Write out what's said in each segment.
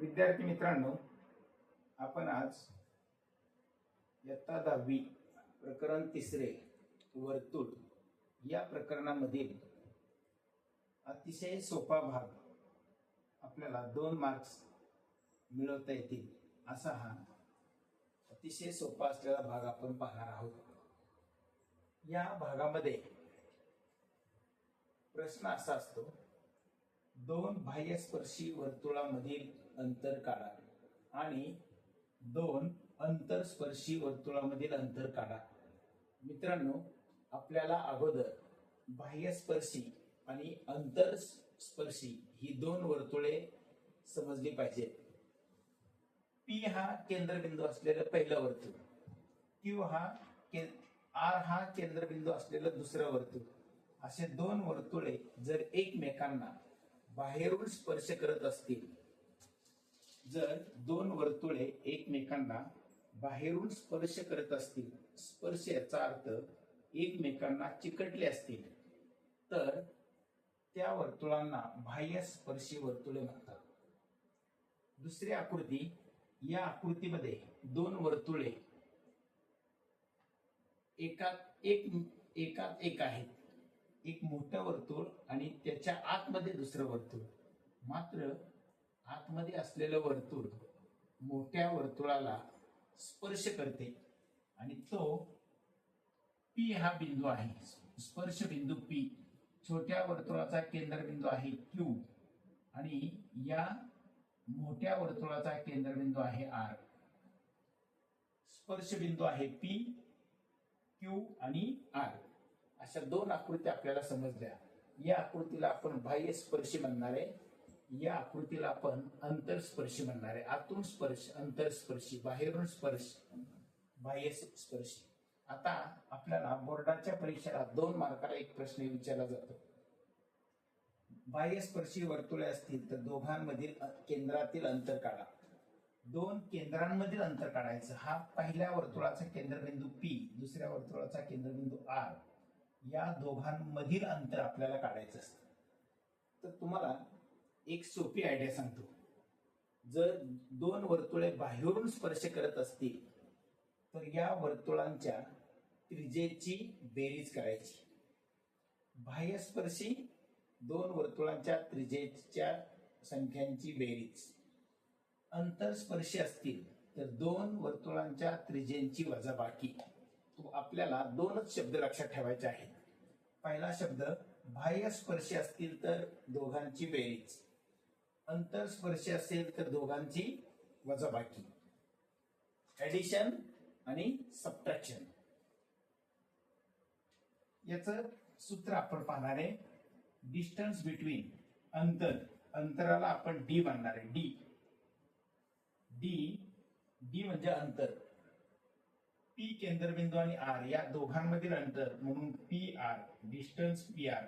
विद्यार्थी मित्रांनो आपण आज इयत्ता दहावी प्रकरण तिसरे वर्तुळ या प्रकरणामधील अतिशय सोपा भाग आपल्याला दोन मार्क्स मिळवता येतील असा हा अतिशय सोपा असलेला भाग आपण पाहणार आहोत. या भागामध्ये प्रश्न असा असतो दोन बाह्यस्पर्शी वर्तुळामधील अंतर काढा. आणि दोन अंतरस्पर्शी वर्तुळामधील अंतर काढा. मित्रांनो आपल्याला अगोदर बाह्यस्पर्शी आणि अंतरस्पर्शी ही दोन वर्तुळे समजली पाहिजेत. पी हा केंद्रबिंदू असलेलं पहिलं वर्तुळ. क्यू हा के आर हा केंद्रबिंदू असलेलं दुसरं वर्तुळ. असे दोन वर्तुळे जर एकमेकांना बाहेरून स्पर्श करत असतील जर दोन वर्तुळे एकमेकांना बाहेरून स्पर्श करत असतील स्पर्श याचा अर्थ एकमेकांना चिकटले असतील तर त्या वर्तुळांना बाह्य स्पर्शी वर्तुळे म्हणतात. दुसरी आकृती या आकृतीमध्ये दोन वर्तुळे एकात एक एकात एक आहेत. एक मोठं वर्तुळ आणि त्याच्या आतमध्ये दुसरं वर्तुळ. मात्र आतमध्ये असलेलं वर्तुळ मोठ्या वर्तुळाला स्पर्श करते. आणि तो पी हा बिंदू आहे. स्पर्श बिंदू पी छोट्या वर्तुळाचा केंद्रबिंदू आहे क्यू आणि या मोठ्या वर्तुळाचा केंद्रबिंदू आहे आर स्पर्श बिंदू आहे पी क्यू आणि आर अशा दोन आकृती आपल्याला समजल्या. या आकृतीला आपण बाह्य स्पर्शी म्हणणार आहे. या आकृतीला आपण अंतरस्पर्शी म्हणणार आहे. आतून स्पर्श अंतरस्पर्शी बाहेरून स्पर्श बाह्य स्पर्शी. आता आपल्याला बोर्डाच्या परीक्षेला दोन मार्काला एक प्रश्न विचारला जातो. बाह्यस्पर्शी वर्तुळे असतील तर दोघांमधील केंद्रातील अंतर काढा. दोन केंद्रांमधील अंतर काढायचं. हा पहिल्या वर्तुळाचा केंद्रबिंदू पी दुसऱ्या वर्तुळाचा केंद्रबिंदू आर या दोघांमधील अंतर आपल्याला काढायचं असतं. तर तुम्हाला एक सोपी आयडिया सांगतो. जर दोन वर्तुळे बाहेरून स्पर्श करत असतील तर या वर्तुळांच्या त्रिजेची बेरीज करायची. बाह्यस्पर्शी दोन वर्तुळांच्या त्रिजेच्या संख्यांची बेरीज. अंतरस्पर्शी असतील तर दोन वर्तुळांच्या त्रिज्येची वजाबाकी. तो आपल्याला दोनच शब्द लक्षात ठेवायचे आहेत. पहिला शब्द बाह्यस्पर्शी असतील तर दोघांची बेरीज. अंतरस्पर्शी असेल तर दोघांची वजाबाकी. ऍडिशन आणि सबट्रॅक्शन याच सूत्र आपण पाहणार आहे. डिस्टन्स बिटवीन अंतर. अंतराला आपण डी मानणार आहे. डी डी डी म्हणजे अंतर. पी केंद्रबिंदू आणि आर या दोघांमधील अंतर म्हणून P R distance P R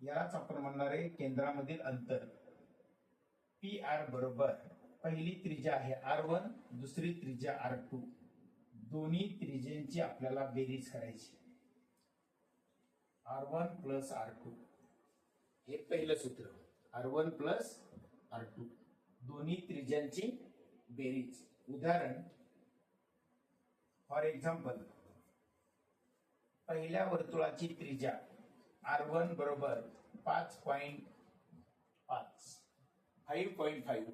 यालाच आपण म्हणणार आहे केंद्रामधील अंतर. पी आर बरोबर पहिली त्रिज्या आहे आर वन दुसरी त्रिज्या आर टू दोन्ही त्रिज्यांची आपल्याला बेरीज करायची. R one plus R two हे पहिलं सूत्र. R one plus R two दोन्ही त्रिज्यांची बेरीज. उदाहरण फॉर एक्झाम्पल पहिल्या वर्तुळाची त्रिज्या. आर वन बरोबर पाच पॉइंट पाच. Five point five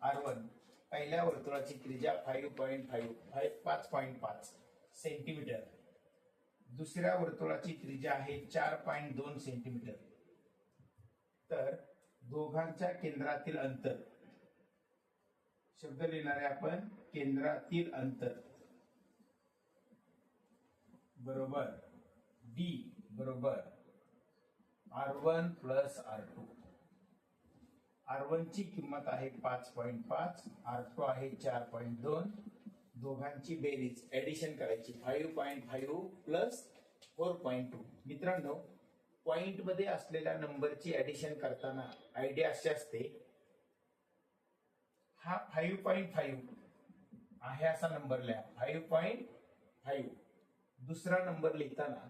R one पहिल्या वर्तुळाची त्रिज्या फाईव्ह पॉईंट फाईव्ह फाईव्ह पाच पॉईंट पाच सेंटीमीटर दुसऱ्या वर्तुळाची त्रिज्या आहे चार पॉईंट दोन सेंटीमीटर तर दोघांच्या केंद्रातील अंतर. शब्द लिहिणार आहे आपण केंद्रातील अंतर. बरोबर. डी बरोबर. R one plus R two R one ची किंमत आहे पाच पॉईंट पाच आर टू आहे चार पॉईंट दोन. दोघांची बेरीज. ऍडिशन करायची. Five point five plus four point two मित्रांनो पॉईंटमध्ये असलेल्या नंबरची ऍडिशन करताना आयडिया अशी असते हा फाईव्ह पॉईंट फाईव्ह आहे असा नंबर लिहा. फाईव्ह पॉईंट फाईव्ह दुसरा नंबर लिहिताना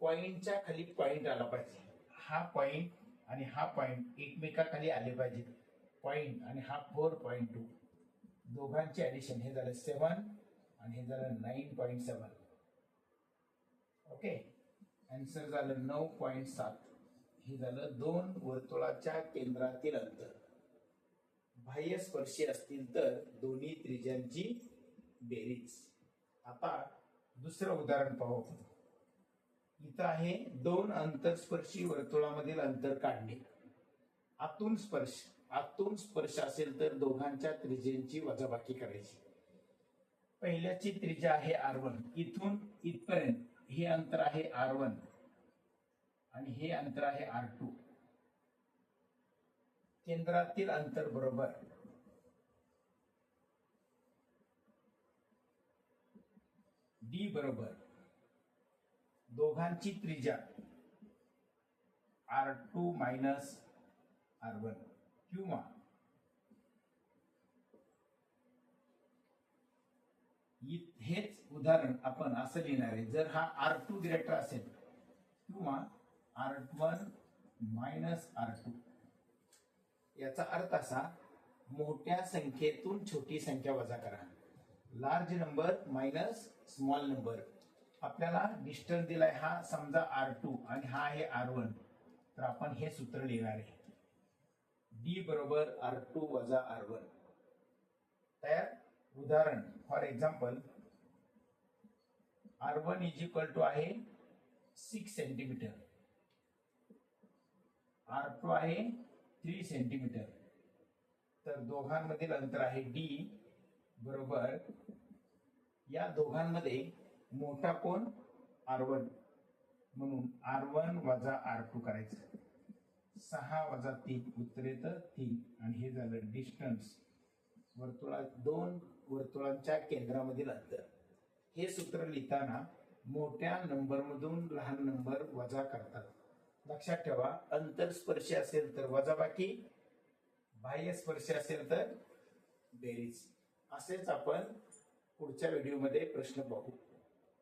पॉईंटच्या खाली पॉईंट आला पाहिजे. हा पॉईंट आणि हा पॉईंट एकमेकाखाली आले पाहिजे पॉईंट आणि हा फोर पॉईंट टू दोघांचे ॲडिशन हे झालं सेवन आणि हे झालं nine point seven okay answer झालं नऊ पॉईंट सात. हे झालं दोन वर्तुळाच्या केंद्रातील अंतर. बाह्य स्पर्शी असतील तर दोन्ही त्रिज्यांची बेरीज. आता दुसरं उदाहरण पाहू आपण. इथं आहे दोन अंतरस्पर्शी वर्तुळामधील अंतर काढणे. आतून स्पर्श आतून स्पर्श असेल तर दोघांच्या त्रिजेंची वजाबाकी करायची. पहिल्याची त्रिज्या आहे आर वन. इथून इथपर्यंत हे अंतर आहे आर वन. आणि हे अंतर आहे आर टू. केंद्रातील अंतर बरोबर. डी बरोबर. दोघांची त्रिज्या R two minus R one किंवा हेच उदाहरण आपण असं लिहिणार आहे. जर हा आर टू ग्रेटर असेल किंवा R one minus R two याचा अर्थ असा मोठ्या संख्येतून छोटी संख्या वजा करा. Large number minus small number आपल्याला डिस्टन्स दिलाय हा समजा आर टू आणि हा आहे आर वन तर आपण हे सूत्र लिहिणार आहे. डी बरोबर आर टू वजा आर वन तयार? उदाहरण for example R one is equal to आहे सिक्स सेंटीमीटर आर टू आहे थ्री सेंटीमीटर तर दोघांमधील अंतर आहे डी बरोबर या दोघांमध्ये मोठा कोण? R one. म्हणून आर वन वजा आर टू करायचं. सहा वजा तीन उत्तर येतं तीन. आणि हे झालं डिस्टन्स वर्तुळात दोन वर्तुळांच्या केंद्रामधील अंतर. हे सूत्र लिहिताना मोठ्या नंबरमधून लहान नंबर वजा करतात. लक्षात ठेवा अंतरस्पर्शी असेल तर वजाबाकी बाह्य स्पर्श असेल तर बेरीज. असेच आपण पुढच्या व्हिडिओमध्ये प्रश्न पाहू